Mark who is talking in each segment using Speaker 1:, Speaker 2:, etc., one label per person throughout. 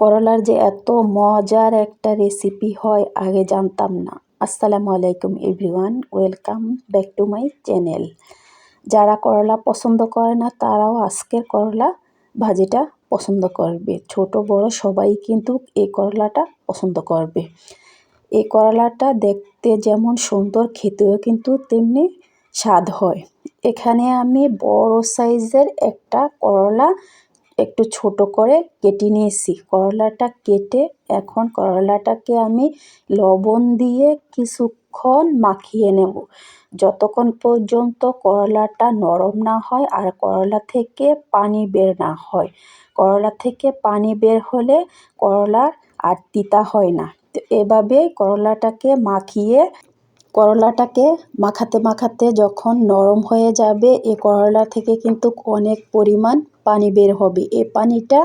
Speaker 1: করলার যে এত মজার একটা রেসিপি হয়, আগে জানতাম না। আসসালামু আলাইকুম everyone welcome back to my channel যারা করলা পছন্দ করে না, তারাও আজকের করলা ভাজিটা পছন্দ করবে। ছোট, বড় সবাই কিন্তু এই করলাটা পছন্দ করবে। এই করলাটা দেখতে যেমন সুন্দর, খেতেও কিন্তু তেমনি স্বাদ হয়। এখানে আমি বড় সাইজের একটা করলা একটু ছোট করে কেটে নিয়েছি। করলাটা কেটে এখন করলাটাকে আমি লবণ দিয়ে কিছুক্ষণ মাখিয়ে নেব। যতক্ষণ পর্যন্ত করলাটা নরম না হয় আর করলা থেকে পানি বের না হয়। করলা থেকে পানি বের হলে করলার আর তিতা হয় না। তো এভাবে করলাটাকে মাখিয়ে, করলাটাকে মাখাতে মাখাতে যখন নরম হয়ে যাবে, এ করলা থেকে কিন্তু অনেক পরিমাণ পানি বের হবে। এই পানিটা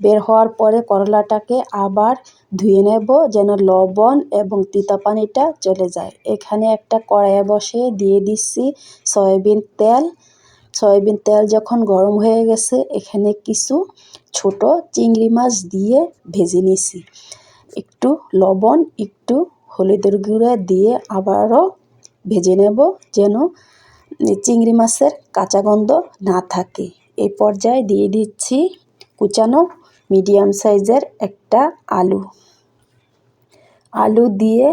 Speaker 1: বের হওয়ার পরে করলাটাকে আবার ধুয়ে নেব যেন লবণ এবং তিতা পানিটা চলে যায়। এখানে একটা কড়াইয়ে বসে দিয়ে দিচ্ছি সয়াবিন তেল। সয়াবিন তেল যখন গরম হয়ে গেছে, এখানে কিছু ছোট চিংড়ি মাছ দিয়ে ভেজে নিছি। একটু লবণ, একটু হলুদের গুঁড়া দিয়ে আবারও ভেজে নেব যেন চিংড়ি মাছের কাঁচা গন্ধ না থাকে। এই পর্যায়ে দিয়ে দিচ্ছি কুচানো মিডিয়াম সাইজের একটা আলু। আলু দিয়ে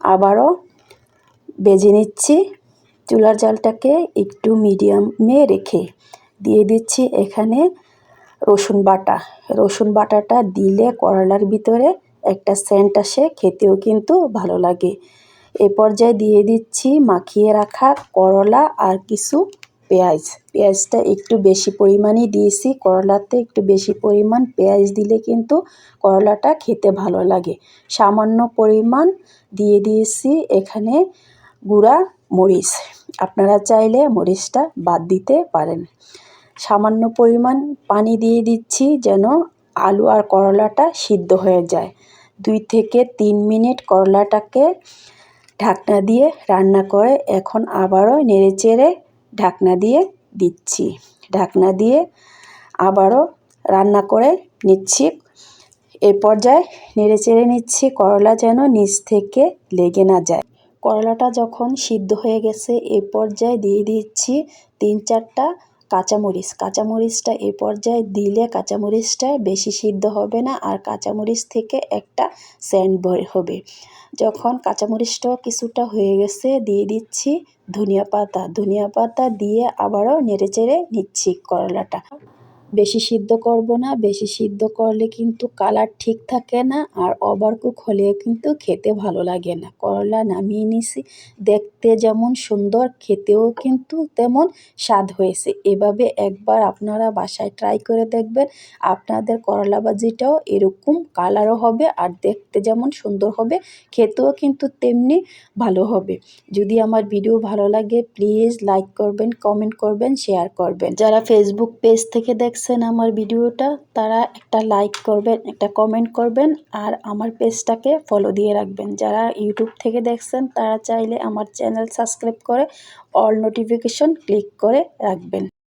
Speaker 1: আবারও বেজে নিচ্ছি। চুলার জালটাকে একটু মিডিয়ামে রেখে দিয়ে দিচ্ছি এখানে রসুন বাটা। রসুন বাটাটা দিলে করলার ভিতরে একটা সেন্ট আসে, খেতেও কিন্তু ভালো লাগে। এ পর্যায়ে দিয়ে দিচ্ছি মাখিয়ে রাখা করলা আর কিছু পেঁয়াজ। পেঁয়াজটা একটু বেশি পরিমাণই দিয়েছি। করলাতে একটু বেশি পরিমাণ পেঁয়াজ দিলে কিন্তু করলাটা খেতে ভালো লাগে। সামান্য পরিমাণ দিয়ে দিয়েছি এখানে গুঁড়া মরিচ। আপনারা চাইলে মরিচটা বাদ দিতে পারেন। সামান্য পরিমাণ পানি দিয়ে দিচ্ছি যেন আলু আর করলাটা সিদ্ধ হয়ে যায়। দুই থেকে তিন মিনিট করলাটাকে ঢাকনা দিয়ে রান্না করে এখন আবারও নেড়েচেড়ে ঢাকনা দিয়ে দিচ্ছি। ঢাকনা দিয়ে আবারও রান্না করে নিচ্ছি। এ পর্যায়ে নেড়ে চেড়ে নিচ্ছি, করলা যেন নিচ থেকে লেগে না যায়। করলাটা যখন সিদ্ধ হয়ে গেছে, এ পর্যায়ে দিয়ে দিচ্ছি তিন চারটা কাঁচামরিচ। কাঁচামরিচটা এ পর্যায়ে দিলে কাঁচামরিচটা বেশি সিদ্ধ হবে না আর কাঁচামরিচ থেকে একটা স্যান্ড বের হবে। যখন কাঁচামরিচটাও কিছুটা হয়ে গেছে, দিয়ে দিচ্ছি ধনিয়া পাতা। ধনিয়া পাতা দিয়ে আবারও নেড়ে চেড়ে নিচ্ছি করলাটা। বেশি সিদ্ধ করব না, বেশি সিদ্ধ করলে কিন্তু কালার ঠিক থাকে না আর ওভারকুক হলেও কিন্তু খেতে ভালো লাগে না। করলা নামিয়ে নিছি, দেখতে যেমন সুন্দর, খেতেও কিন্তু তেমন স্বাদ হয়েছে। এভাবে একবার আপনারা বাসায় ট্রাই করে দেখবেন, আপনাদের করলা ভাজিটাও এরকম কালারও হবে আর দেখতে যেমন সুন্দর হবে, খেতেও কিন্তু তেমনি ভালো হবে। যদি আমার ভিডিও ভালো লাগে প্লিজ লাইক করবেন কমেন্ট করবেন শেয়ার করবেন। যারা ফেসবুক পেজ থেকে দেখছেন আমার ভিডিওটা, তারা একটা লাইক করবেন, একটা কমেন্ট করবেন, আর আমার পেজটাকে ফলো দিয়ে রাখবেন। যারা ইউটিউব থেকে দেখছেন, তারা চাইলে আমার চ্যানেল সাবস্ক্রাইব করে অল নোটিফিকেশন ক্লিক করে রাখবেন।